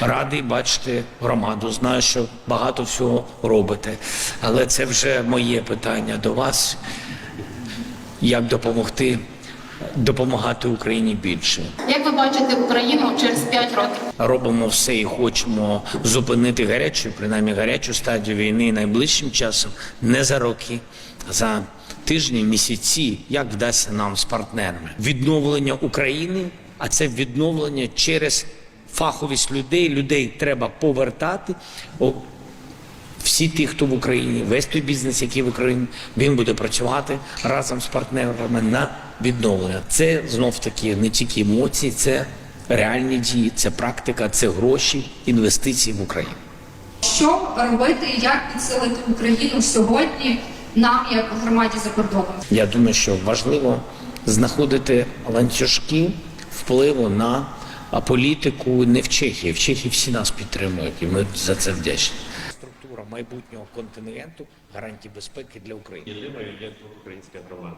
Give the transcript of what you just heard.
радий бачити громаду. Знаю, що багато всього робите, але це вже моє питання до вас. Як допомогти допомагати Україні більше? Як ви бачите Україну через 5 років? робимо все і хочемо зупинити гарячу, принаймні гарячу стадію війни найближчим часом, не за роки, а за тижні, місяці, як вдасться нам з партнерами. Відновлення України, а це відновлення через фаховість людей. Людей треба повертати. О, всі ті, хто в Україні, весь той бізнес, який в Україні, він буде працювати разом з партнерами на відновлення. Це знов таки не тільки емоції, це реальні дії, це практика, це гроші, інвестиції в Україну. Що робити як підсилити Україну сьогодні нам, як громаді за кордоном? Я думаю, що важливо знаходити ланцюжки впливу на а, політику не в Чехії. В Чехії всі нас підтримують, і ми за це вдячні. Структура майбутнього континенту гарантії безпеки для України. Єдиною є українська громада.